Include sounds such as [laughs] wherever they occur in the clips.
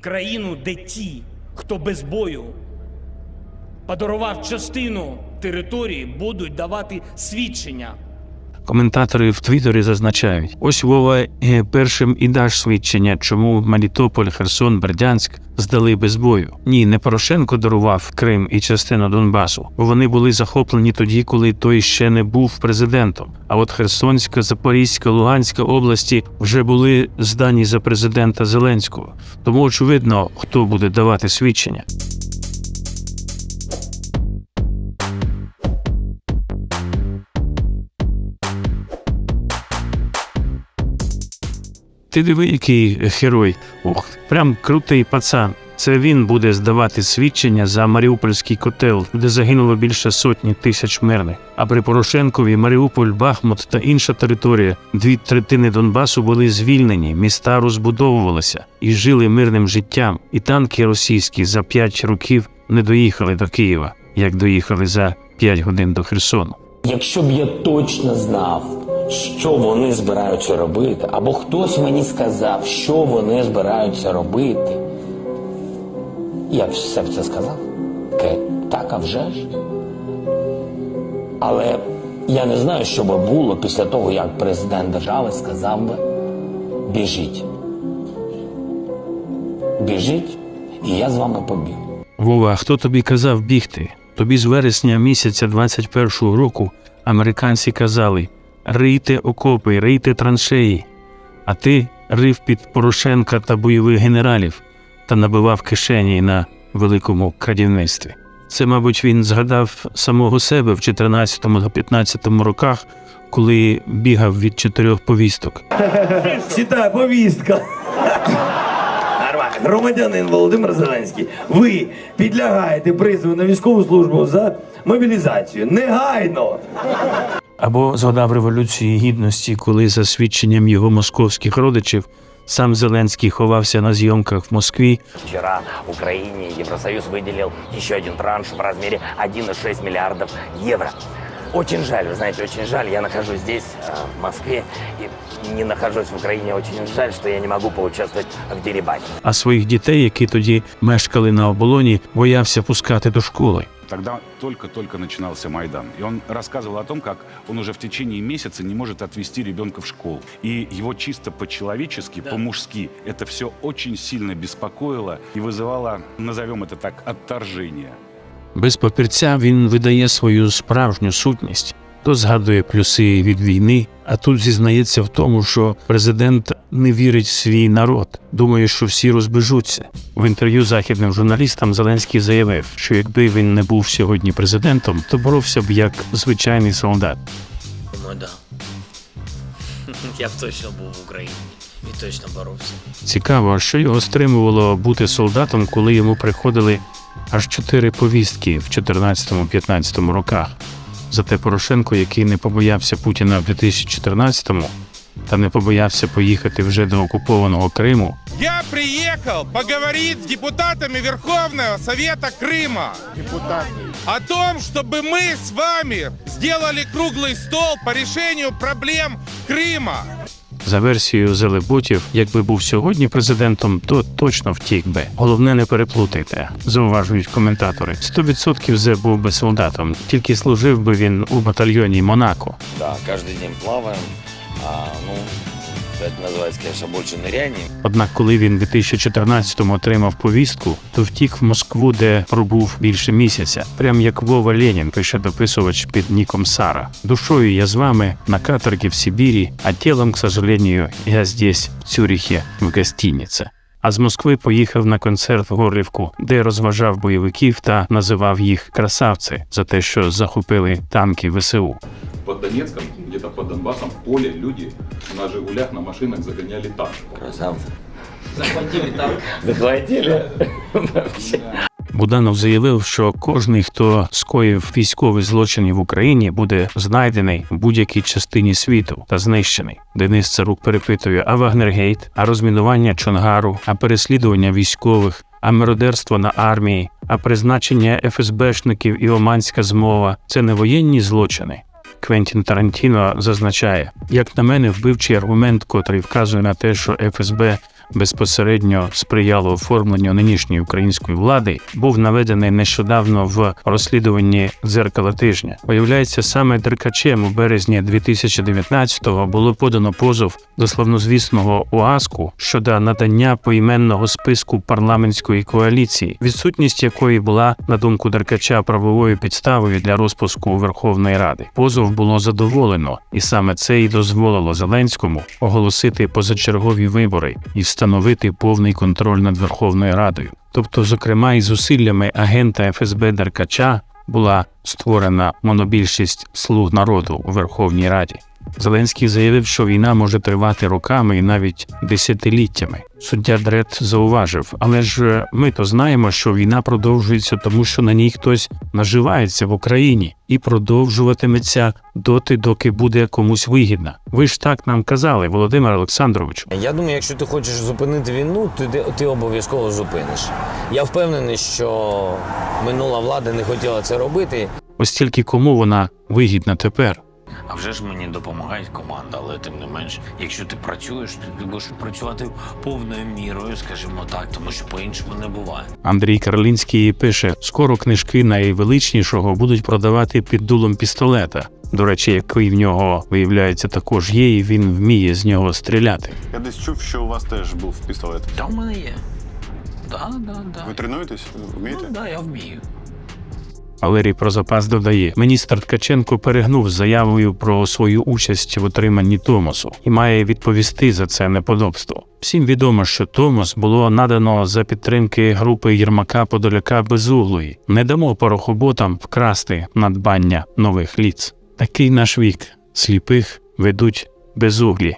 Країну, де ті, хто без бою подарував частину території, будуть давати свідчення. Коментатори в Твіттері зазначають: ось Вова е, першим і даш свідчення, чому Мелітополь, Херсон, Бердянськ здали без бою. Ні, не Порошенко дарував Крим і частину Донбасу, бо вони були захоплені тоді, коли той ще не був президентом. А от Херсонська, Запорізька, Луганська області вже були здані за президента Зеленського. Тому очевидно, хто буде давати свідчення. Ти диви, який герой. Ох, прям крутий пацан. Це він буде здавати свідчення за Маріупольський котел, де загинуло більше сотні тисяч мирних. А при Порошенкові Маріуполь, Бахмут та інша територія, дві третини Донбасу були звільнені, міста розбудовувалися і жили мирним життям. І танки російські за п'ять років не доїхали до Києва, як доїхали за п'ять годин до Херсону. Якщо б я точно знав, що вони збираються робити, або хтось мені сказав, що вони збираються робити, я все б це сказав. Так, а вже ж. Але я не знаю, що би було після того, як президент держави сказав би біжіть. Біжіть, і я з вами побіг. Вова, а хто тобі казав бігти? Тобі з вересня місяця 21-го року американці казали рийте окопи, рийте траншеї. А ти рив під Порошенка та бойових генералів та набивав кишені на великому крадівництві. Це, мабуть, він згадав самого себе в 14 та 15 роках, коли бігав від чотирьох повісток. [laughs] Читаю повістка. Громадянин Володимир Зеленський, ви підлягаєте призову на військову службу за мобілізацію. Негайно! Або згадав революції гідності, коли за свідченням його московських родичів сам Зеленський ховався на зйомках в Москві Вчора Україні Євросоюз виділив ще один транш в розмірі 1,6 мільярдів евро. Очень жаль, вы знаете, очень жаль. Я нахожусь здесь, э, в Москве, и не нахожусь в Украине. Очень жаль, что я не могу поучаствовать в дерибане. а своїх дітей, які тоді мешкали на оболоні, боявся пускати до школи. Тогда только-только начинался Майдан. И он рассказывал о том, как он уже в течение месяца не может отвезти ребенка в школу. И его чисто по-человечески, по-мужски, это все очень сильно беспокоило и вызывало, назовем это так, отторжение. Без папірця він видає свою справжню сутність. То згадує плюси від війни, а тут зізнається в тому, що президент не вірить в свій народ, думає, що всі розбежуться. В інтерв'ю західним журналістам Зеленський заявив, що якби він не був сьогодні президентом, то боровся б як звичайний солдат. Думаю, да. [laughs] Я б точно був в Україні і точно боровся. Цікаво, що його стримувало бути солдатом, коли йому приходили аж чотири повістки в 14-15 роках. Зате Порошенко, який не побоявся Путіна в 2014-му та не побоявся поїхати вже до окупованого Криму, Я приехал поговорить с депутатами Верховного Совета Крыма о том, чтобы мы с вами сделали круглый стол по решению проблем Крыма. за версією зелебутів, якби був сьогодні президентом, то точно втік би. Головне, не переплутайте, зауважують коментатори. 100% Зе був би солдатом, тільки служив би він у батальйоні Монако. Да, кожен день плаваємо. А, ну, это называется, конечно, больше ныряние. Однак, коли він у 2014-му отримав повістку, то втік в Москву, де пробув більше місяця. Прям як Вова Ленін, пише дописувач під ніком Сара. Душою я з вами на каторге в Сибірі, а тілом, к сожалению, я здесь, в Цюрихі, в гостинице. А з Москви поїхав на концерт в Горлівку, де розважав бойовиків та називав їх красавці за те, що захопили танки ВСУ. под Донецком, где-то под Донбассом, в поле люди на «Жигулях», на машинах загоняли танк. Красавцы. Захватили? Буданов заявив, що кожний, хто скоїв військові злочини в Україні, буде знайдений в будь-якій частині світу та знищений. Денис Царук перепитує: а Вагнергейт, а розмінування Чонгару, а переслідування військових, а мародерство на армії, а призначення ФСБшників і оманська змова це не воєнні злочини. Квентін Тарантіно зазначає, як на мене, вбивчий аргумент, котрий вказує на те, що ФСБ безпосередньо сприяло оформленню нинішньої української влади, був наведений нещодавно в розслідуванні дзеркала тижня. Виявляється, саме Деркачем у березні 2019-го було подано позов до славнозвісного УАСКу щодо надання поіменного списку парламентської коаліції, відсутність якої була, на думку Деркача, правовою підставою для розпуску Верховної Ради. Позов було задоволено, і саме це і дозволило Зеленському оголосити позачергові вибори і встановити повний контроль над Верховною Радою. Тобто, зокрема, і зусиллями агента ФСБ Деркача була створена монобільшість слуг народу у Верховній Раді. Зеленський заявив, що війна може тривати роками і навіть десятиліттями. Суддя Дред зауважив, але ж ми то знаємо, що війна продовжується, тому що на ній хтось наживається в Україні і продовжуватиметься доти, доки буде комусь вигідна. Ви ж так нам казали, Володимир Олександровичу. Я думаю, якщо ти хочеш зупинити війну, ти, ти обов'язково зупиниш. Я впевнений, що минула влада не хотіла це робити. Ось тільки кому вона вигідна тепер. А вже ж мені допомагає команда, але тим не менш, якщо ти працюєш, то ти будеш працювати повною мірою, скажімо так, тому що по-іншому не буває. Андрій Карлінський пише: скоро книжки найвеличнішого будуть продавати під дулом пістолета. До речі, який в нього виявляється також є, і він вміє з нього стріляти. Я десь чув, що у вас теж був пістолет. Та в мене є. Да, да, да. Ви тренуєтесь? Вмієте? Ну, да, я вмію. Валерій про запас додає: міністр Ткаченко перегнув з заявою про свою участь в отриманні Томосу і має відповісти за це неподобство. Всім відомо, що Томос було надано за підтримки групи Єрмака Подоляка Безуглої. Не дамо порохоботам вкрасти надбання нових ліц. Такий наш вік сліпих ведуть безуглі,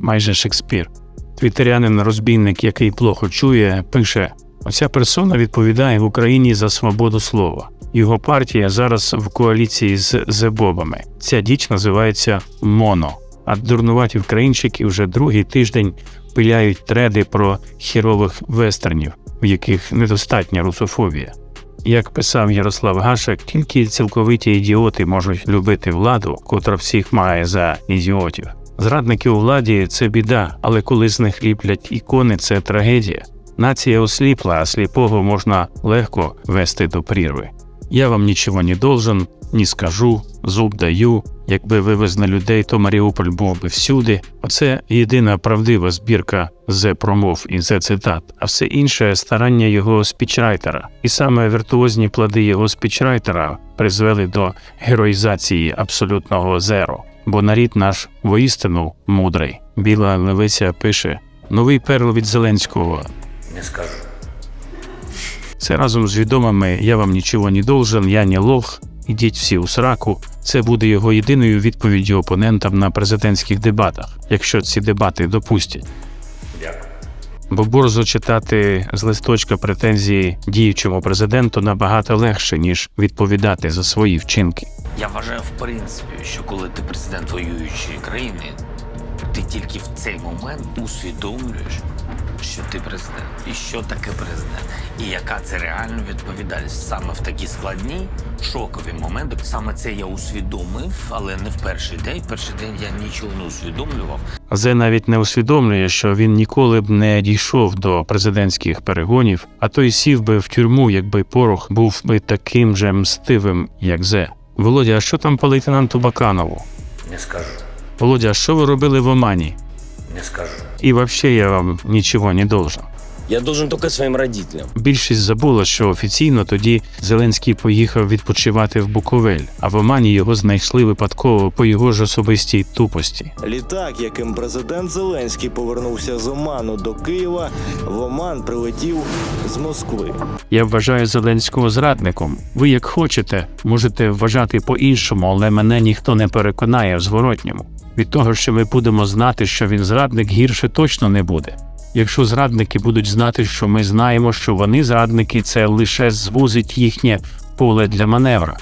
майже Шекспір. Твітерянин розбійник, який плохо чує, пише: оця персона відповідає в Україні за свободу слова. Його партія зараз в коаліції з зебобами. Ця діч називається Моно. А дурнуваті вкраїнчики вже другий тиждень пиляють треди про хірових вестернів, в яких недостатня русофобія. Як писав Ярослав Гашек, тільки цілковиті ідіоти можуть любити владу, котра всіх має за ідіотів. Зрадники у владі це біда, але коли з них ліплять ікони, це трагедія. Нація осліпла, а сліпого можна легко вести до прірви. Я вам нічого не должен, не скажу, зуб даю. Якби вивезли людей, то Маріуполь був би всюди. Оце єдина правдива збірка з промов і з цитат, а все інше старання його спічрайтера. І саме віртуозні плоди його спічрайтера призвели до героїзації абсолютного зеро. Бо нарід наш воістину мудрий. Біла левиця пише: новий перл від Зеленського. Не скажу. Це разом з відомими Я вам нічого не должен, я не лох, ідіть всі у сраку. Це буде його єдиною відповіддю опонентам на президентських дебатах, якщо ці дебати допустять. Дякую. Бо борзо читати з листочка претензії діючому президенту набагато легше, ніж відповідати за свої вчинки. Я вважаю, в принципі, що коли ти президент воюючої країни, ти тільки в цей момент усвідомлюєш, що ти президент, і що таке президент, і яка це реальна відповідальність саме в такі складні шокові моменти. Саме це я усвідомив, але не в перший день. Перший день я нічого не усвідомлював. Зе навіть не усвідомлює, що він ніколи б не дійшов до президентських перегонів, а то й сів би в тюрму, якби порох був би таким же мстивим, як Зе. Володя, а що там по лейтенанту Баканову? Не скажу, Володя, а що ви робили в Омані? не скажу. І вообще я вам нічого не должен. Я должен только своим родителям. Більшість забула, що офіційно тоді Зеленський поїхав відпочивати в Буковель, а в Омані його знайшли випадково по його ж особистій тупості. Літак, яким президент Зеленський повернувся з Оману до Києва, в Оман прилетів з Москви. Я вважаю Зеленського зрадником. Ви як хочете, можете вважати по-іншому, але мене ніхто не переконає в зворотньому. Від того, що ми будемо знати, що він зрадник, гірше точно не буде. Якщо зрадники будуть знати, що ми знаємо, що вони зрадники, це лише звузить їхнє поле для маневра.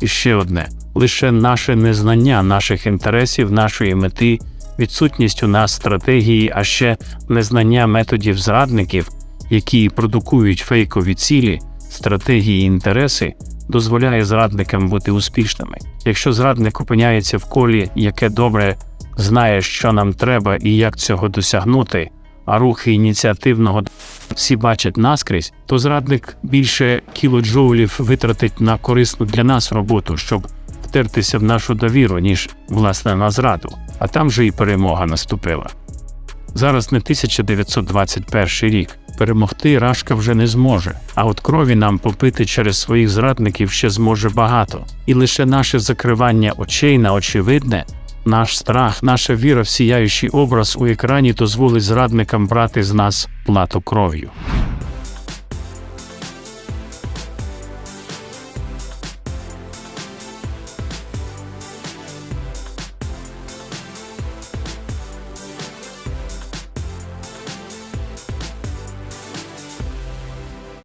І ще одне: лише наше незнання наших інтересів, нашої мети, відсутність у нас стратегії, а ще незнання методів зрадників, які продукують фейкові цілі, стратегії інтереси, дозволяє зрадникам бути успішними. Якщо зрадник опиняється в колі, яке добре знає, що нам треба і як цього досягнути, а рухи ініціативного всі бачать наскрізь, то зрадник більше кілоджоулів витратить на корисну для нас роботу, щоб втертися в нашу довіру, ніж власне на зраду. А там же і перемога наступила. Зараз не 1921 рік. Перемогти Рашка вже не зможе, а от крові нам попити через своїх зрадників ще зможе багато. І лише наше закривання очей на очевидне, наш страх, наша віра в сіяючий образ у екрані дозволить зрадникам брати з нас плату кров'ю.